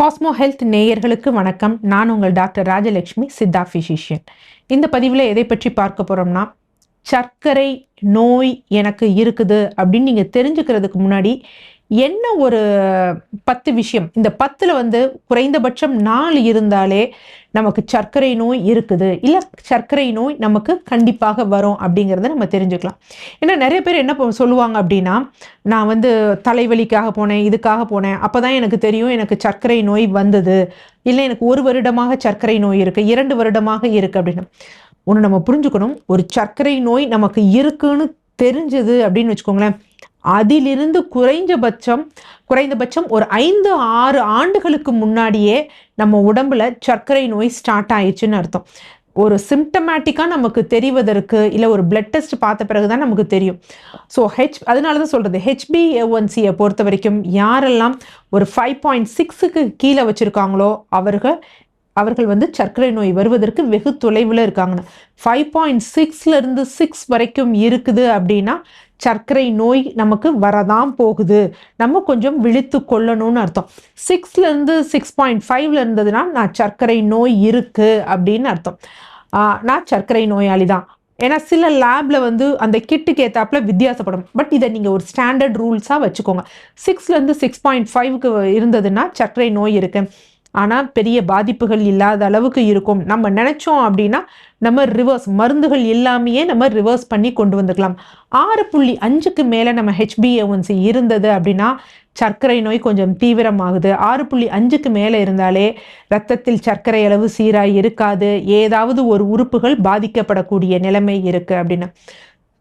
Cosmo health நேயர்களுக்கு வணக்கம். நான் உங்கள் டாக்டர் ராஜலட்சுமி சித்தா ஃபிசிஷியன் இந்த பதிவில் எதை பற்றி பார்க்க போகிறோம்னா சர்க்கரை நோய் எனக்கு இருக்குது அப்படின்னு நீங்கள் தெரிஞ்சுக்கிறதுக்கு முன்னாடி என்ன ஒரு பத்து விஷயம்? இந்த பத்தில் வந்து குறைந்தபட்சம் நாலு இருந்தாலே நமக்கு சர்க்கரை நோய் இருக்குது. இல்லை சர்க்கரை நோய் நமக்கு கண்டிப்பாக வரும் அப்படிங்கிறத நம்ம தெரிஞ்சுக்கலாம். ஏன்னா நிறைய பேர் என்ன சொல்லுவாங்க அப்படின்னா நான் வந்து தலைவலிக்காக போனேன் இதுக்காக போனேன் அப்போ தான் எனக்கு தெரியும் எனக்கு சர்க்கரை நோய் வந்தது. இல்லை எனக்கு ஒரு வருடமாக சர்க்கரை நோய் இருக்குது இரண்டு வருடமாக இருக்குது அப்படின்னு. ஒன்று நம்ம புரிஞ்சுக்கணும் ஒரு சர்க்கரை நோய் நமக்கு இருக்குன்னு தெரிஞ்சது அப்படின்னு வச்சுக்கோங்களேன் அதிலிருந்து குறைஞ்சபட்சம் குறைந்தபட்சம் ஒரு ஐந்து ஆறு ஆண்டுகளுக்கு முன்னாடியே நம்ம உடம்புல சர்க்கரை நோய் ஸ்டார்ட் ஆயிடுச்சுன்னு அர்த்தம். ஒரு சிம்டமேட்டிக்காக நமக்கு தெரிவதற்கு இல்லை ஒரு பிளட் டெஸ்ட் பார்த்த பிறகு தான் நமக்கு தெரியும். ஸோ ஹெச் அதனால தான் சொல்கிறது ஹெச்பிஏஒன்சியை பொறுத்த வரைக்கும் யாரெல்லாம் ஒரு ஃபைவ் பாயிண்ட் சிக்ஸுக்கு கீழே வச்சுருக்காங்களோ அவர்கள் அவர்கள் வந்து சர்க்கரை நோய் வருவதற்கு வெகு தொலைவில் இருக்காங்கன்னு. ஃபைவ் பாயிண்ட் சிக்ஸ்லேருந்து சிக்ஸ் வரைக்கும் இருக்குது அப்படின்னா சர்க்கரை நோய் நமக்கு வரதான் போகுது. நம்ம கொஞ்சம் விழித்து கொள்ளணும்னு அர்த்தம். சிக்ஸ்லேருந்து சிக்ஸ் பாயிண்ட் ஃபைவ்ல இருந்ததுன்னா நான் சர்க்கரை நோய் இருக்குது அப்படின்னு அர்த்தம். நான் சர்க்கரை நோயாளி தான். ஏன்னா சில லேபில் வந்து அந்த கிட்டுக்கு ஏற்றாப்புல வித்தியாசப்படும். பட் இதை நீங்கள் ஒரு ஸ்டாண்டர்ட் ரூல்ஸாக வச்சுக்கோங்க. சிக்ஸ்லேருந்து சிக்ஸ் பாயிண்ட் ஃபைவ்க்கு இருந்ததுன்னா சர்க்கரை நோய் இருக்குது ஆனால் பெரிய பாதிப்புகள் இல்லாத அளவுக்கு இருக்கும். நம்ம நினைச்சோம் அப்படின்னா நம்ம ரிவர்ஸ் மருந்துகள் இல்லாமையே நம்ம ரிவர்ஸ் பண்ணி கொண்டு வந்துக்கலாம். ஆறு புள்ளி அஞ்சுக்கு மேலே நம்ம ஹெச்பிஏஒன்சி இருந்தது அப்படின்னா சர்க்கரை நோய் கொஞ்சம் தீவிரமாகுது. ஆறு புள்ளி அஞ்சுக்கு மேலே இருந்தாலே ரத்தத்தில் சர்க்கரை அளவு சீராக இருக்காது. ஏதாவது ஒரு உறுப்புகள் பாதிக்கப்படக்கூடிய நிலைமை இருக்கு அப்படின்னு.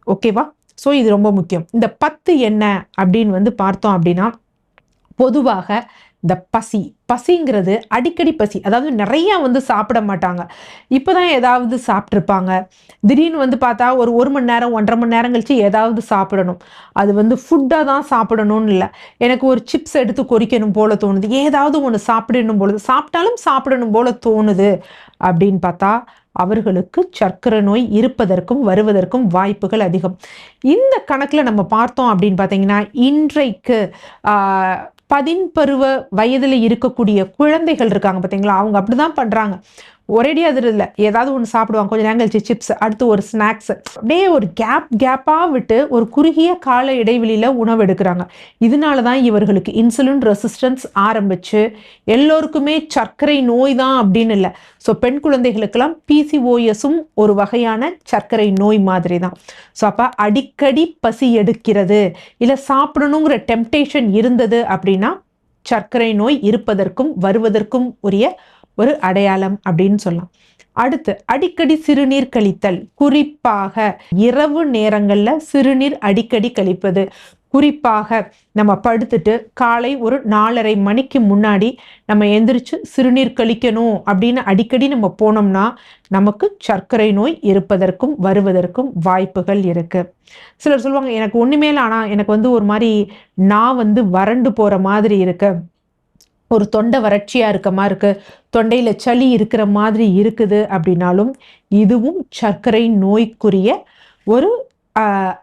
ஓகேவா ஸோ இது ரொம்ப முக்கியம். இந்த பத்து என்ன அப்படின்னு வந்து பார்த்தோம் அப்படின்னா பொதுவாக இந்த பசி. பசிங்கிறது அடிக்கடி பசி. அதாவது நிறையா வந்து சாப்பிட மாட்டாங்க. இப்போ தான் ஏதாவது சாப்பிட்ருப்பாங்க திடீர்னு வந்து பார்த்தா ஒரு ஒரு மணி நேரம் ஒன்றரை மணி நேரம் கழித்து ஏதாவது சாப்பிடணும். அது வந்து ஃபுட்டாக தான் சாப்பிடணும்னு இல்லை. எனக்கு ஒரு சிப்ஸ் எடுத்து கொறிக்கணும் போல தோணுது. ஏதாவது ஒன்று சாப்பிடணும் போல. சாப்பிட்டாலும் சாப்பிடணும் போல தோணுது அப்படின்னு பார்த்தா அவர்களுக்கு சர்க்கரை நோய் இருப்பதற்கும் வருவதற்கும் வாய்ப்புகள் அதிகம். இந்த கணக்கில் நம்ம பார்த்தோம் அப்படின்னு பார்த்தீங்கன்னா இன்றைக்கு பதின்பருவ வயதில் இருக்கக்கூடிய குழந்தைகள் இருக்காங்க பார்த்தீங்களா அவங்க அப்படிதான் பண்றாங்க. ஒரேடி அது இல்லை. ஏதாவது ஒன்று சாப்பிடுவாங்க. கொஞ்சம் நேரம் கழிச்சு சிப்ஸ் அடுத்து ஒரு ஸ்நாக்ஸ் அப்படியே ஒரு கேப் கேப்பாக விட்டு ஒரு குறுகிய கால இடைவெளியில் உணவு எடுக்கிறாங்க. இதனால தான் இவர்களுக்கு இன்சுலின் ரெசிஸ்டன்ஸ் ஆரம்பிச்சு எல்லோருக்குமே சர்க்கரை நோய் தான் அப்படின்னு இல்லை. ஸோ பெண் குழந்தைகளுக்கெல்லாம் பிசிஓஎஸும் ஒரு வகையான சர்க்கரை நோய் மாதிரி தான் ஸோ அப்போ அடிக்கடி பசி எடுக்கிறது. இல்லை சாப்பிடணுங்கிற டெம்டேஷன் இருந்தது அப்படின்னா சர்க்கரை நோய் இருப்பதற்கும் வருவதற்கும் உரிய ஒரு அடையாளம் அப்படின்னு சொல்லலாம். அடுத்து அடிக்கடி சிறுநீர் கழித்தல். குறிப்பாக இரவு நேரங்களில் சிறுநீர் அடிக்கடி கழிப்பது. குறிப்பாக நம்ம படுத்துட்டு காலை ஒரு நாலரை மணிக்கு முன்னாடி நம்ம எந்திரிச்சு சிறுநீர் கழிக்கணும் அப்படின்னு அடிக்கடி நம்ம போனோம்னா நமக்கு சர்க்கரை நோய் இருப்பதற்கும் வருவதற்கும் வாய்ப்புகள் இருக்கு. சிலர் சொல்லுவாங்க எனக்கு ஒன்றுமே இல்லை ஆனா எனக்கு வந்து ஒரு மாதிரி நான் வந்து வறண்டு போற மாதிரி இருக்கு. ஒரு தொண்டை வறட்சியாக இருக்க மாதிரி தொண்டையில் சளி இருக்கிற மாதிரி இருக்குது அப்படின்னாலும் இதுவும் சர்க்கரை நோய்க்குரிய ஒரு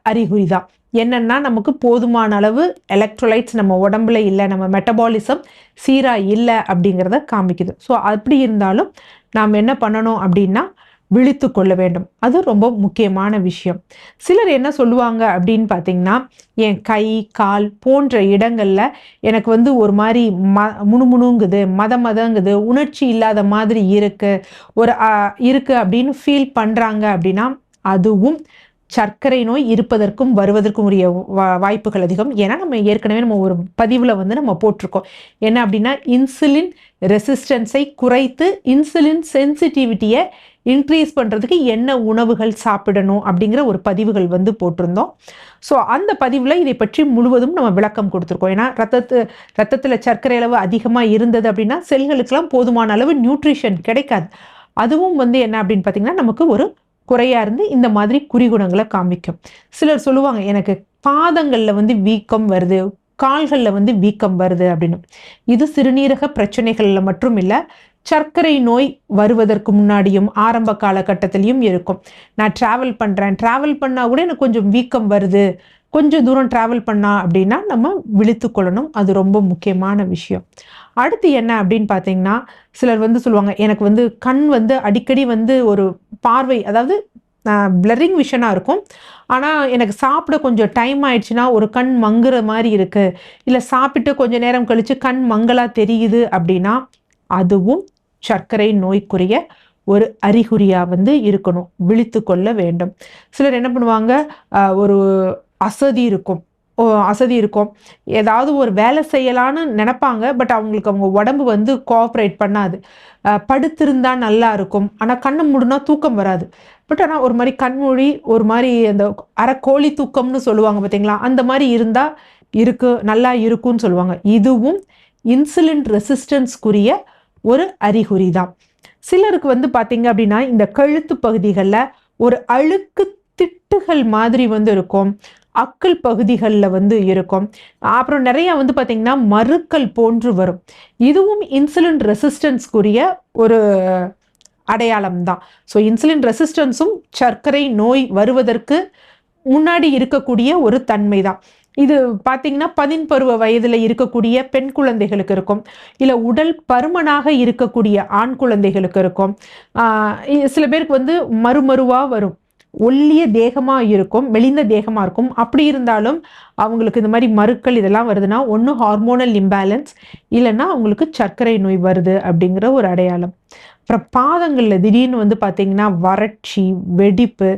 அறிகுறி தான் என்னென்னா நமக்கு போதுமான அளவு எலக்ட்ரோலைட்ஸ் நம்ம உடம்புல இல்லை நம்ம மெட்டபாலிசம் சீராக இல்லை அப்படிங்கிறத காமிக்குது. ஸோ அப்படி இருந்தாலும் நாம் என்ன பண்ணணும் அப்படின்னா விழித்து கொள்ள வேண்டும். அது ரொம்ப முக்கியமான விஷயம். சிலர் என்ன சொல்லுவாங்க அப்படின்னு பார்த்தீங்கன்னா என் கை கால் போன்ற இடங்களில் எனக்கு வந்து ஒரு மாதிரி ம முணுமுணுங்குது மத மதங்குது உணர்ச்சி இல்லாத மாதிரி இருக்கு. ஒரு இருக்குது இருக்கு அப்படின்னு ஃபீல் பண்ணுறாங்க அப்படின்னா அதுவும் சர்க்கரை நோய் இருப்பதற்கும் வருவதற்கும் உரிய வா- வாய்ப்புகள் அதிகம். ஏன்னா நம்ம ஏற்கனவே நம்ம ஒரு பதிவில் வந்து நம்ம போட்டிருக்கோம். என்ன அப்படின்னா இன்சுலின் ரெசிஸ்டன்ஸை குறைத்து இன்சுலின் சென்சிட்டிவிட்டியை இன்க்ரீஸ் பண்ணுறதுக்கு என்ன உணவுகள் சாப்பிடணும் அப்படிங்கிற ஒரு பதிவுகள் வந்து போட்டிருந்தோம். ஸோ அந்த பதிவில் இதை பற்றி முழுவதும் நம்ம விளக்கம் கொடுத்துருக்கோம். ஏன்னா ரத்தத்து ரத்தத்தில் சர்க்கரை அளவு அதிகமாக இருந்தது அப்படின்னா செல்களுக்கெல்லாம் போதுமான அளவு நியூட்ரிஷன் கிடைக்காது. அதுவும் வந்து என்ன அப்படின்னு பார்த்தீங்கன்னா நமக்கு ஒரு குறையாக இருந்து இந்த மாதிரி குறிகுணங்களை காமிக்கும். சிலர் சொல்லுவாங்க எனக்கு பாதங்களில் வந்து வீக்கம் வருது கால்களில் வந்து வீக்கம் வருது அப்படின்னு. இது சிறுநீரக பிரச்சனைகளில் மட்டும் இல்லை சர்க்கரை நோய் வருவதற்கு முன்னாடியும் ஆரம்ப காலகட்டத்திலையும் இருக்கும். நான் ட்ராவல் பண்ணுறேன் ட்ராவல் பண்ணால் கூட எனக்கு கொஞ்சம் வீக்கம் வருது. கொஞ்சம் தூரம் ட்ராவல் பண்ணா அப்படின்னா நம்ம விழித்து கொள்ளணும். அது ரொம்ப முக்கியமான விஷயம். அடுத்து என்ன அப்படின்னு பார்த்தீங்கன்னா சிலர் வந்து சொல்லுவாங்க எனக்கு வந்து கண் வந்து அடிக்கடி வந்து ஒரு பார்வை அதாவது பிளரிங் விஷனாக இருக்கும். ஆனால் எனக்கு சாப்பிட கொஞ்சம் டைம் ஆயிடுச்சுன்னா ஒரு கண் மங்குற மாதிரி இருக்குது இல்லை சாப்பிட்டு கொஞ்சம் நேரம் கழித்து கண் மங்கலாக தெரியுது அப்படின்னா அதுவும் சர்க்கரை நோய்க்குரிய ஒரு அறிகுறியாக வந்து இருக்கணும். விழித்து கொள்ள வேண்டும். சிலர் என்ன பண்ணுவாங்க? ஒரு அசதி இருக்கும். அசதி இருக்கும். ஏதாவது ஒரு வேலை செய்யலான்னு நினப்பாங்க. பட் அவங்களுக்கு அவங்க உடம்பு வந்து கோஆப்ரேட் பண்ணாது. படுத்திருந்தா நல்லா இருக்கும். ஆனால் கண்ணை மூடுனா தூக்கம் வராது. பட் ஆனால் ஒரு மாதிரி கண்மொழி ஒரு மாதிரி அந்த அரைக்கோழி தூக்கம்னு சொல்லுவாங்க பார்த்தீங்களா? அந்த மாதிரி இருந்தால் இருக்கு நல்லா இருக்கும்னு சொல்லுவாங்க. இதுவும் இன்சுலின் ரெசிஸ்டன்ஸ்க்குரிய ஒரு அறிகுறி தான் சிலருக்கு வந்து பார்த்தீங்க அப்படின்னா இந்த கழுத்து பகுதிகளில் ஒரு அழுக்கு திட்டுகள் மாதிரி வந்து இருக்கும். அக்கல் பகுதிகளில் வந்து இருக்கும். அப்புறம் நிறையா வந்து பார்த்திங்கன்னா மறுக்கல் போன்று வரும். இதுவும் இன்சுலின் ரெசிஸ்டன்ஸ்க்குரிய ஒரு அடையாளம் தான் ஸோ இன்சுலின் ரெசிஸ்டன்ஸும் சர்க்கரை நோய் வருவதற்கு முன்னாடி இருக்கக்கூடிய ஒரு தன்மை தான் இது பார்த்தீங்கன்னா பதின்பருவ வயதில் இருக்கக்கூடிய பெண் குழந்தைகளுக்கு இருக்கும். இல்லை உடல் பருமனாக இருக்கக்கூடிய ஆண் குழந்தைகளுக்கு இருக்கும். சில பேருக்கு வந்து மறுமருவாக வரும். ஒல்லிய தேகமாக இருக்கும் மெலிந்த தேகமாக இருக்கும். அப்படி இருந்தாலும் அவங்களுக்கு இந்த மாதிரி மறுக்கள் இதெல்லாம் வருதுன்னா ஒன்று ஹார்மோனல் இம்பேலன்ஸ் இல்லைன்னா அவங்களுக்கு சர்க்கரை நோய் வருது அப்படிங்கிற ஒரு அடையாளம். அப்புறம் பாதங்களில் திடீர்னு வந்து பார்த்திங்கன்னா வறட்சி வெடிப்பு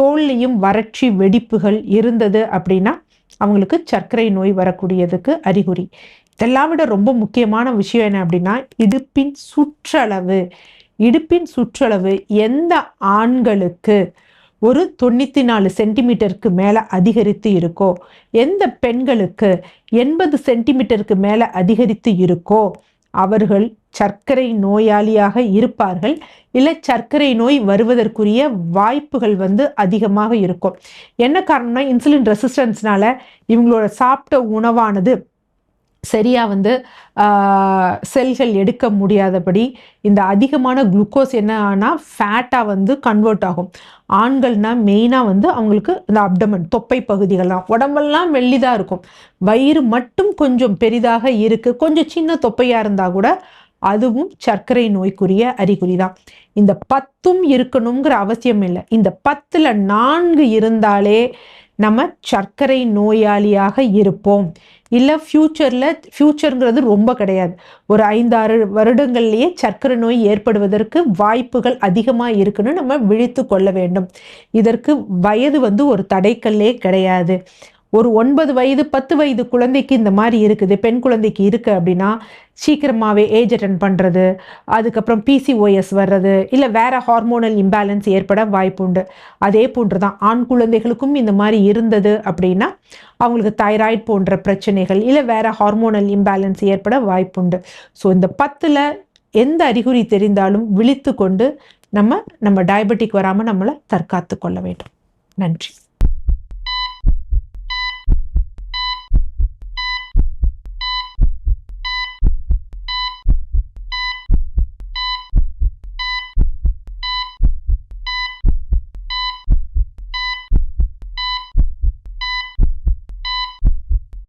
தோல்லையும் வறட்சி வெடிப்புகள் இருந்தது அப்படின்னா அவங்களுக்கு சர்க்கரை நோய் வரக்கூடியதுக்கு அறிகுறி. இதெல்லாம் விட ரொம்ப முக்கியமான விஷயம் என்ன அப்படின்னா இடுப்பின் சுற்றளவு. இடுப்பின் சுற்றளவு எந்த ஆண்களுக்கு ஒரு தொண்ணூற்றி நாலு சென்டிமீட்டருக்கு மேலே அதிகரித்து இருக்கோ எந்த பெண்களுக்கு எண்பது சென்டிமீட்டருக்கு மேலே அதிகரித்து இருக்கோ அவர்கள் சர்க்கரை நோயாளியாக இருப்பார்கள். இல்லை சர்க்கரை நோய் வருவதற்குரிய வாய்ப்புகள் வந்து அதிகமாக இருக்கும். என்ன காரணம்னா இன்சுலின் ரெசிஸ்டன்ஸ்னால இவங்களோட சாப்பிட்ட உணவானது சரியாக வந்து செல்கள் எடுக்க முடியாதபடி இந்த அதிகமான குளுக்கோஸ் என்ன ஆனால் ஃபேட்டாக வந்து கன்வெர்ட் ஆகும். ஆண்கள்னால் மெயினாக வந்து அவங்களுக்கு இந்த அப்டமன் தொப்பை பகுதிகள்லாம். உடம்பெல்லாம் வெள்ளிதாக இருக்கும். வயிறு மட்டும் கொஞ்சம் பெரிதாக இருக்குது கொஞ்சம் சின்ன தொப்பையாக இருந்தால் கூட அதுவும் சர்க்கரை நோய்க்குரிய அறிகுறி தான். இந்த பத்தும் இருக்கணுங்கிற அவசியம் இல்லை. இந்த பத்தில் நான்கு இருந்தாலே நம்ம சர்க்கரை நோயாளியாக இருப்போம். இல்லை ஃப்யூச்சரில் ஃப்யூச்சருங்கிறது ரொம்ப கிடையாது. ஒரு ஐந்தாறு வருடங்கள்லேயே சர்க்கரை நோய் ஏற்படுவதற்கு வாய்ப்புகள் அதிகமாக இருக்குன்னு நம்ம விழித்து கொள்ள வேண்டும். இதற்கு வயது வந்து ஒரு தடைக்கல்லே கிடையாது. ஒரு ஒன்பது வயது பத்து வயது குழந்தைக்கு இந்த மாதிரி இருக்குது. பெண் குழந்தைக்கு இருக்குது அப்படின்னா சீக்கிரமாகவே ஏஜ் அட்டன் பண்ணுறது அதுக்கப்புறம் பிசிஓஎஸ் வர்றது இல்லை வேறு ஹார்மோனல் இம்பேலன்ஸ் ஏற்பட வாய்ப்பு உண்டு. அதே போன்று தான் ஆண் குழந்தைகளுக்கும் இந்த மாதிரி இருந்தது அப்படின்னா அவங்களுக்கு தைராய்டு போன்ற பிரச்சனைகள் இல்லை வேறு ஹார்மோனல் இம்பேலன்ஸ் ஏற்பட வாய்ப்புண்டு ஸோ இந்த பத்தில் எந்த அறிகுறி தெரிந்தாலும் விழித்து கொண்டு நம்ம நம்ம டயபெட்டிக் வராமல் நம்மளை தற்காத்து கொள்ள வேண்டும். நன்றி.